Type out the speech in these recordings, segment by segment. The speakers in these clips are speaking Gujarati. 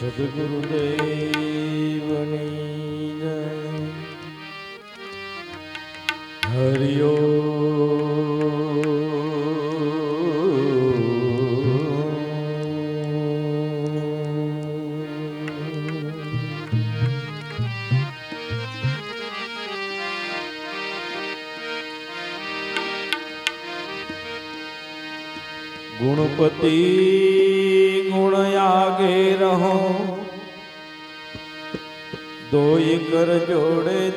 સદગુરુદેવની હરિયો ગુણપતિ ગુણ આગે રહો. દોય કર જોડે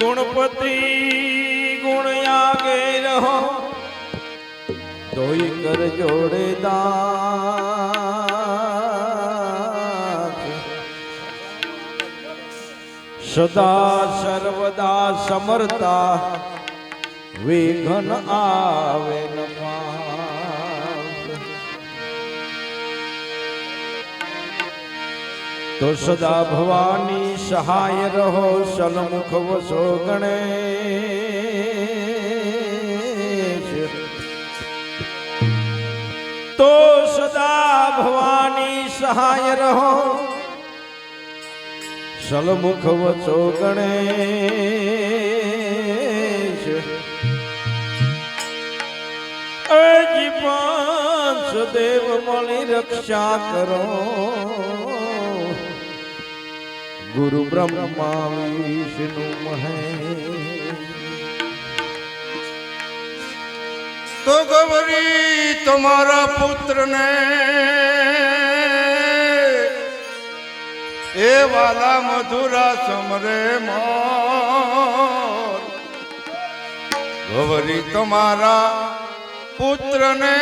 ગુણપતિ ગુણ આગે રહો. દોય કર જોડે દાસ. સદા સર્વદા સમરતા, વિઘન આવે. તો સદા ભવાની સહાય રહો, સલમુખ વસો ગણેશ તો સદા ભવાની સહાય રહો સલમુખ વચો ગણેશ. અજી પાંચ દેવ મળી રક્ષા કરો. ગુરુ બ્રહ્મા વિષ્ણુ મહે તો ગૌરી, તમારા પુત્રને એ વાલા મધુરા સમરે મોર ગૌરી તમારા પુત્રને.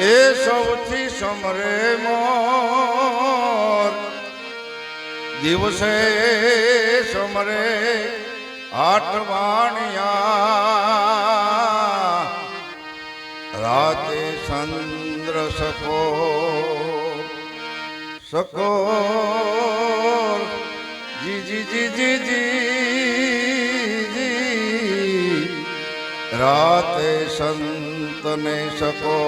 એ સૌથી સમરે મોર દિવસે સમરે આઠવાણિયા રાતે ચંદ્ર સકો સકો. જી જી જી જી જી રાતે સંતને સકો.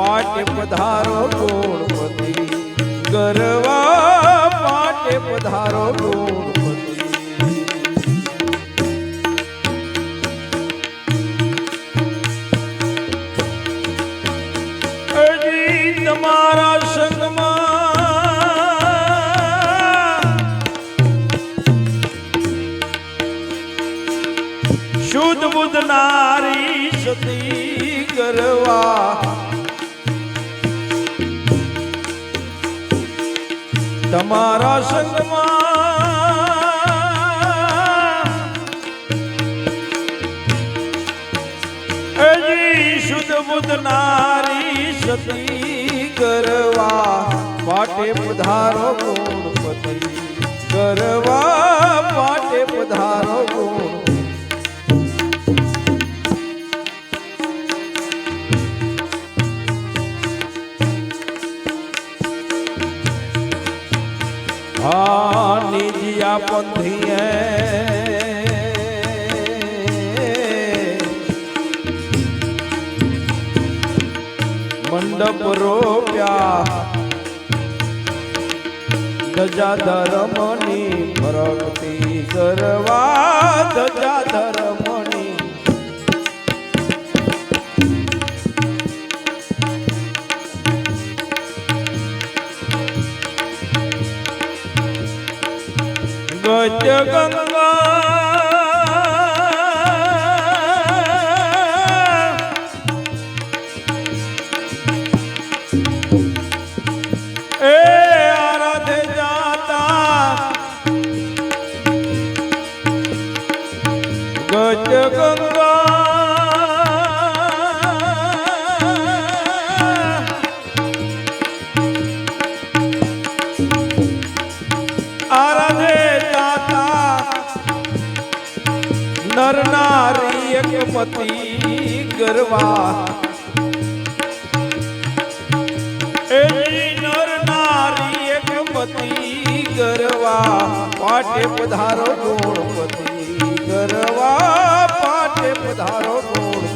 પાટે પધારો ગુણપતિ ગરવા પાટે પધારો ગુણપતિ તમારા સંગમાં શુદ્ધ બુદ્ધ નારી સતી કરવા તમારા સંગમાં શુદ્ધ બુદ્ધ નારી સતી કરવા માટે પધારો ગુણપતિ કરવા. રોપ્યા ધજા ધર્મની ફરકતી સરવા. ધજા ધર્મની ગજ ગંગા નર નારી એક પતિ ગરવા. એ નર નારી એક પતિ ગરવા. પાટે પધારો ગુણપતિ ગરવા. પાટે પધારો ગુણપતિ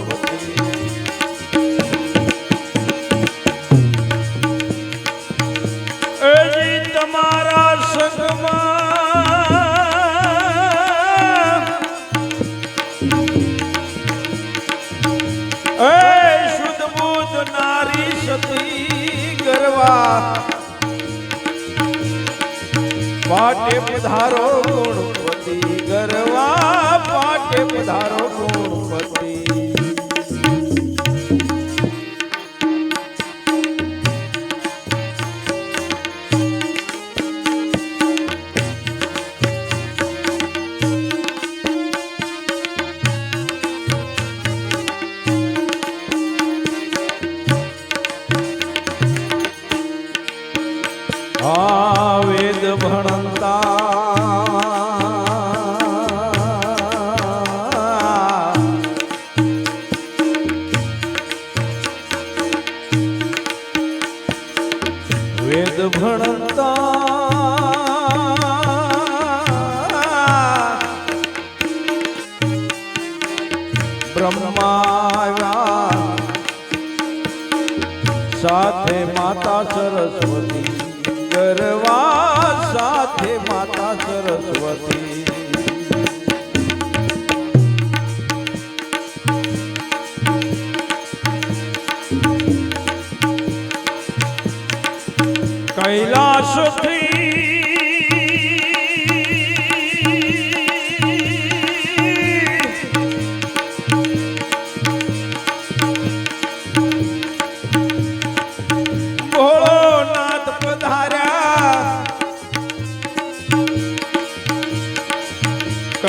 પધારો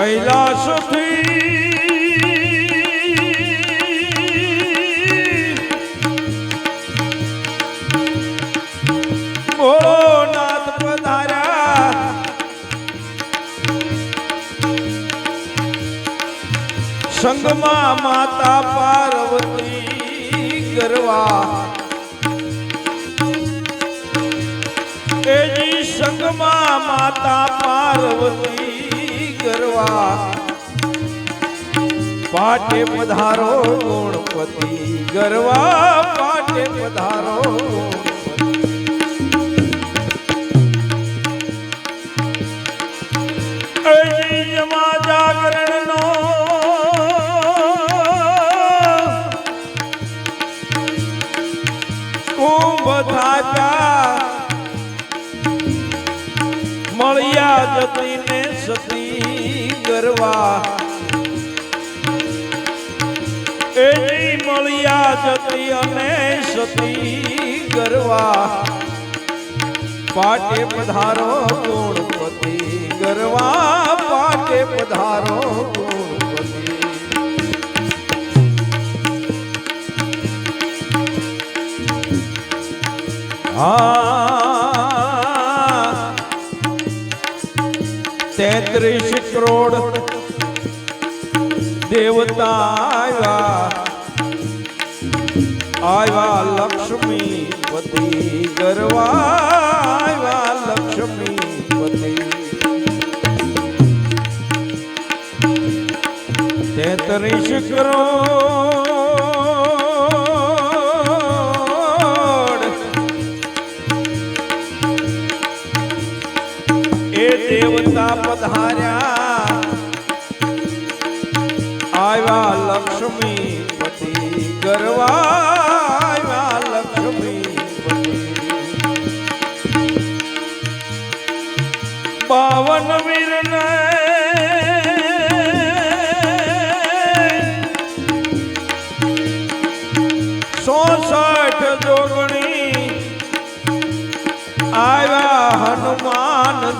કૈલાસથી ભોળોનાથ પધાર્યા. સંગમાં માતા પાર્વતી કરવા એની સંગમાં માતા પાર્વતી ગરવા પાટે પધારો ગુણપતિ ગરવા પાટે પધારો ગરવા એની મળ્યા જતી અને સતી ગરવા પાટે પધારો ગુણપતિ ગરવા પાટે પધારો ગુણપતિ. હા તેત્રીસ કરોડ આવ્યા આવ્યા લક્ષ્મી પતિ ગરવા આવ્યા લક્ષ્મી પતિ તેત્રીસ કરોડ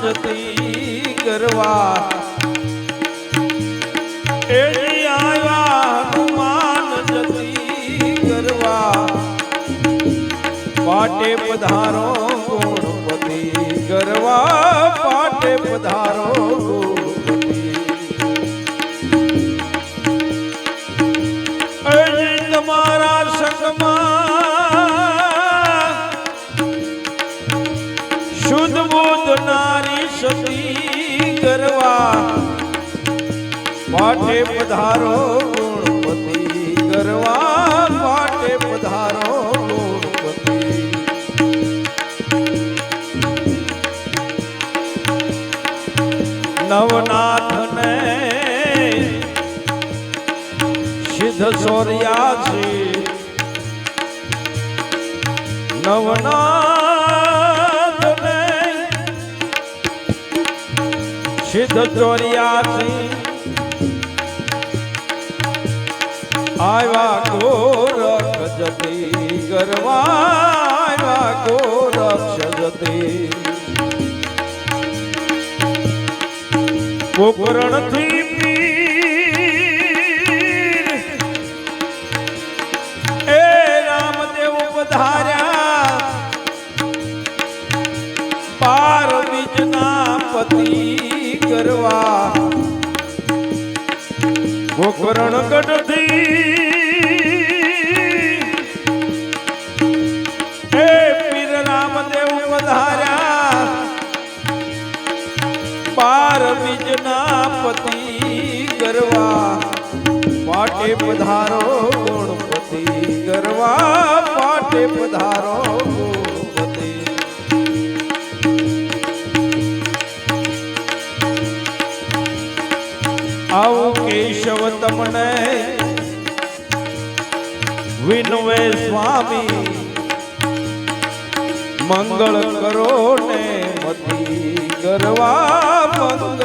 જતી કરવા. એજી આવ્યા હનુમાન પાટે પધારો ગુણપતિ કરવા પાટે પધારો ગુણપતિ સતી કરવા. માટે પધારો ગુણપતિ કરવા. માટે પધારો ગુણપતિ. નવનાથને સિદ્ધ સોર્યાસી નવનાથને સિદ્ધ ચોર્યાસી આવ્યા ગોરખ જતી ગરવા આવ્યા ગોરક્ષ જતી. પોકરણથી પીર ગોકરણ ગઢથી. હે પીર રામદેવ વધાર્યા. પાર બીજના પતિ કરવા પાટે પધારો ગુણપતિ કરવા પાટે પધારો ગુણપતિ કેશવ તમને વિનવે સ્વામી. મંગળ કરો ને મતી ગરવા મંગળ.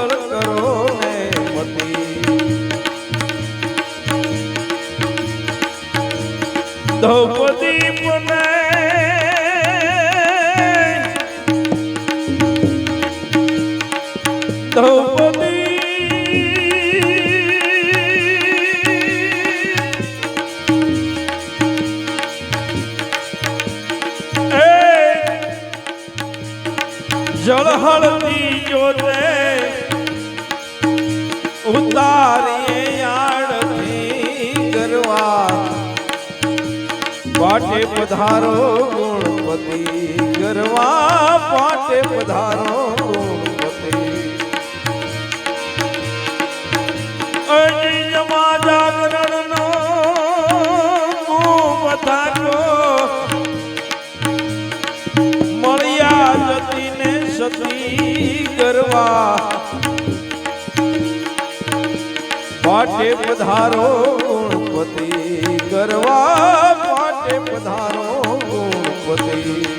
જળહળતી જોતે ઉતારીએ આડતી ગરવા પાટે પધારો ગુણપતિ ગરવા પાટે પધારો ગુણપતિ કરવા. પાટે પધારો ગુણપતિ કરવા. પાટે પધારો ગુણપતિ